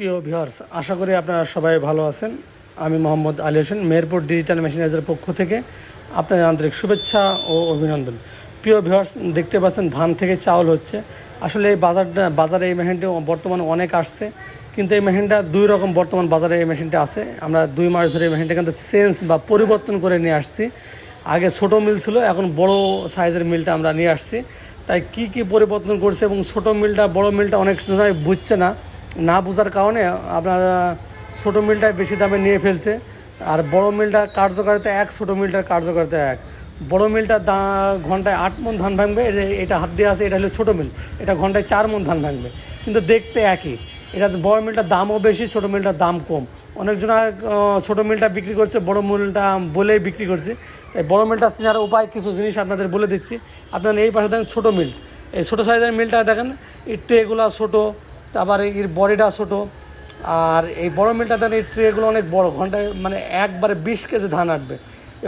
প্রিয় ভিউয়ার্স আশা করি আপনারা সবাই ভালো আছেন। আমি মোহাম্মদ আলী হোসেন, মেহেরপুর ডিজিটাল মেশিনাইজের পক্ষ থেকে আপনাদের আন্তরিক শুভেচ্ছা ও অভিনন্দন। প্রিয় ভিউয়ার্স দেখতে পাচ্ছেন ধান থেকে চাউল হচ্ছে। আসলে এই বাজারটা, বাজারে এই মেশিনটি বর্তমানে অনেক আসছে। কিন্তু এই মেশিনটা দুই রকম বর্তমান বাজারে এই মেশিনটা আছে। আমরা দুই মাস ধরে এই মেশিনটা কিন্তু চেঞ্জ বা পরিবর্তন করে নিয়ে আসছি। আগে ছোট মিল ছিল, এখন বড় সাইজের মিলটা আমরা নিয়ে আসছি। তাই কি কি পরিবর্তন করছে এবং ছোট মিলটা, বড় মিলটা অনেক সময় বুঝছে না। না বোঝার কারণে আপনার ছোট মিলটাই বেশি দামে নিয়ে ফেলছে। আর বড় মিলটার কার্যকারিতা এক, ছোট মিলটার কার্যকারিতা এক। বড় মিলটা দা, ঘন্টায় আট মন ধান ভাঙবে, এটা হাত দিয়ে আছে, এটা হলো ছোটো মিল। এটা ঘন্টায় চার মন ধান ভাঙবে। কিন্তু দেখতে একই। এটা বড় মিলটার দামও বেশি, ছোটো মিলটার দাম কম। অনেকজন ছোটো মিলটা বিক্রি করছে, বড় মিলটা বলেই বিক্রি করছে। তাই বড় মিলটা চেনার উপায় কিছু জিনিস আপনাদের বলে দিচ্ছি। আপনারা এই পাশে দেখেন ছোটো মিল। এই ছোটো সাইজের মিলটা দেখেন, এই ট্রেগুলো ছোটো তারপরে এর বডিটা ছোটো। আর এই বড় মিলটা দেখেন এই ট্রেগুলো অনেক বড়, ঘন্টায় মানে একবারে বিশ কেজি ধান আটবে।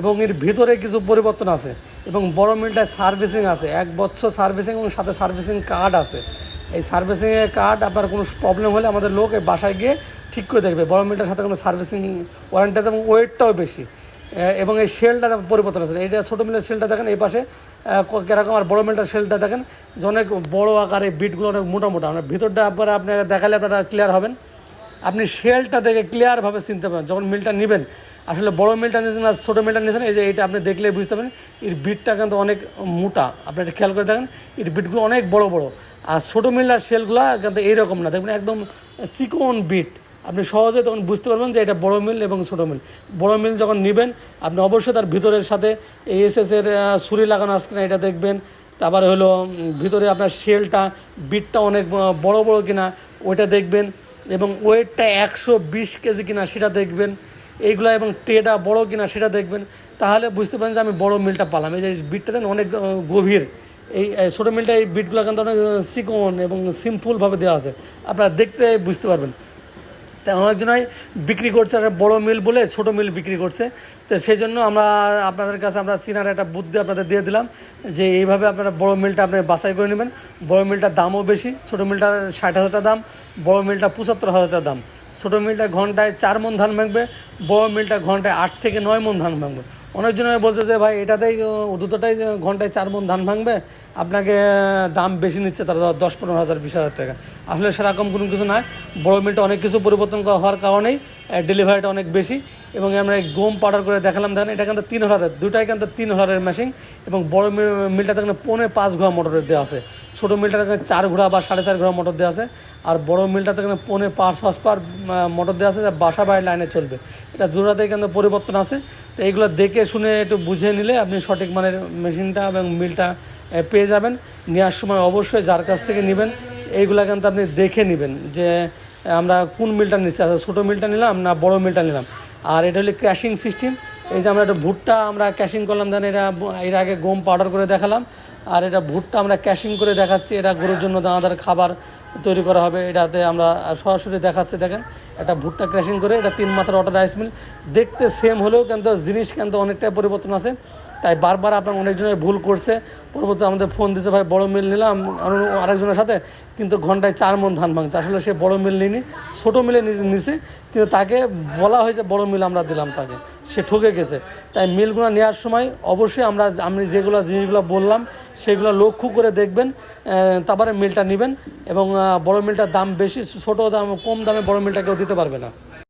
এবং এর ভিতরে কিছু পরিবর্তন আছে এবং বড় মিলটায় সার্ভিসিং আছে। এক বছর সার্ভিসিং এবং সাথে সার্ভিসিং কার্ড আছে। এই সার্ভিসিংয়ের কার্ড আপনার কোনো প্রবলেম হলে আমাদের লোক এই বাসায় গিয়ে ঠিক করে দেখবে। বড় মিলটার সাথে কোনো সার্ভিসিং ওয়ারেন্টি আছে এবং ওয়েটটাও বেশি। এবং এই শেলটা পরিবর্তন আছে এটা ছোটো মিলের শেলটা দেখেন, এই পাশে কীরকম আর বড় মিলটার শেলটা দেখেন, যে অনেক বড়ো আকারে বিটগুলো অনেক মোটা মোটা মানে ভিতরটা আপনারা আপনাকে দেখালে আপনারা ক্লিয়ার হবেন। আপনি শেলটা দেখে ক্লিয়ারভাবে চিনতে পারেন যখন মিলটা নেবেন। আসলে বড় মিলটা নিয়েছেন আর ছোটো মিলটা নিয়েছেন, এই যে এটা আপনি দেখলে বুঝতে পারেন এর বিটটা কিন্তু অনেক মোটা। আপনি এটা খেয়াল করে দেখেন, এর বিটগুলো অনেক বড় বড়। আর ছোটো মিল আর শেলগুলো কিন্তু এইরকম না, দেখবেন একদম চিকন বিট। আপনি সহজে তখন বুঝতে পারবেন যে এটা বড় মিল এবং ছোটো মিল। বড় মিল যখন নেবেন, আপনি অবশ্যই তার ভিতরের সাথে এই এসএসের ছুরি লাগানো আছে কিনা এটা দেখবেন। তারপরে হলো ভিতরে আপনার শেলটা, বিটটা অনেক বড় বড় কিনা, ওইটা দেখবেন। এবং ওয়েটটা একশো বিশ কেজি কিনা সেটা দেখবেন। এইগুলো এবং ট্রেটা বড় কিনা সেটা দেখবেন। তাহলে বুঝতে পারেন যে আমি বড় মিলটা পালাম। এই যে বিটটা দেন অনেক গভীর। এই ছোটো মিলটা এই বিটগুলো কিন্তু অনেক চিকন এবং সিম্পলভাবে দেওয়া আছে। আপনারা দেখতে বুঝতে পারবেন। তাই অনেকজনই বিক্রি করছে একটা বড়ো মিল বলে ছোট মিল বিক্রি করছে। তো সেই জন্য আমরা আপনাদের কাছে আমরা সিনার একটা বুদ্ধি আপনাদের দিয়ে দিলাম যে এইভাবে আপনারা বড়ো মিলটা আপনি বাছাই করে নেবেন। বড়ো মিলটার দামও বেশি, ছোটো মিলটা ষাট হাজারটা দাম, বড়ো মিলটা পঁচাত্তর হাজার দাম। ছোটো মিলটা ঘন্টায় চার মন ধান ভাঙবে, বড় মিলটা ঘন্টায় আট থেকে নয় মন ধান ভাঙবে। অনেকজন বলছে যে, ভাই, এটাতেই দুটোটাই ঘন্টায় চার মন ধান ভাঙবে, আপনাকে দাম বেশি নিচ্ছে তারা দশ পনেরো হাজার, বিশ হাজার টাকা। আসলে সেরকম কোনো কিছু নয়। বড় মিলটা অনেক কিছু পরিবর্তন হওয়ার কারণেই ডেলিভারিটা অনেক বেশি। এবং আমরা গম পাউডার করে দেখালাম দেখেন এটা কিন্তু তিন হলারের দুটাই কিন্তু তিন হলারের মেশিন এবং বড় মিল- মিলটাতে কিন্তু পৌনে পাঁচ ঘোড়া মোটরের দেওয়া আছে। ছোটো মিলটাতে চার ঘোড়া বা সাড়ে চার ঘোড়া মোটর দেওয়া আছে। আর বড় মিলটাতে কিন্তু পৌনে পাঁচ হস পার মোটর দেওয়া আছে যা বাসা বাড়ির লাইনে চলবে। এটা দুটাতে কিন্তু পরিবর্তন আছে। তো এইগুলো দেখে শুনে একটু বুঝে নিলে আপনি সঠিক মানের মেশিনটা এবং মিলটা পেয়ে যাবেন। নেওয়ার সময় অবশ্যই যার কাছ থেকে নেবেন, এইগুলা কিন্তু আপনি দেখে নেবেন যে, আমরা কোন মিলটা নিচ্ছি। আচ্ছা ছোটো মিলটা নিলাম না বড় মিলটা নিলাম? আর এটা হলো ক্র্যাশিং সিস্টেম এই যে আমরা একটা ভুট্টা আমরা ক্যাশিং করলাম দেন এটা এর আগে গম পাউডার করে দেখালাম, আর এটা ভুট্টা আমরা ক্যাশিং করে দেখাচ্ছি, এটা গরুর জন্য দানাদার খাবার তৈরি করা হবে, এটাতে আমরা সরাসরি দেখাচ্ছি, দেখেন, একটা ভুট্টা ক্র্যাশিং করে, এটা তিন মাত্রা অটো রাইস মিল দেখতে সেম হলেও কিন্তু জিনিস কিন্তু অনেকটাই পরিবর্তন আছে, তাই বারবার আপনার অনেকজনের ভুল করছে পরবর্তী আমাদের ফোন দিছে, ভাই, বড় মিল নিলাম আরেকজনের সাথে কিন্তু ঘন্টায় চার মন ধান ভাঙছে, আসলে সে বড় মিল নিনি ছোটো মিলে নিছে, কিন্তু তাকে বলা হয়েছে বড় মিল আমরা দিলাম তাকে। সে ঠকে গেছে। তাই মিলগুলো নেওয়ার সময় অবশ্যই আমরা আমি যেগুলো জিনিসগুলো বললাম, সেগুলো লক্ষ্য করে দেখবেন তারপরে মিলটা নেবেন এবং বড়ো মিলটার দাম বেশি, ছোটো দাম, কম দামে বড় মিলটা কেউ দিতে পারবে না।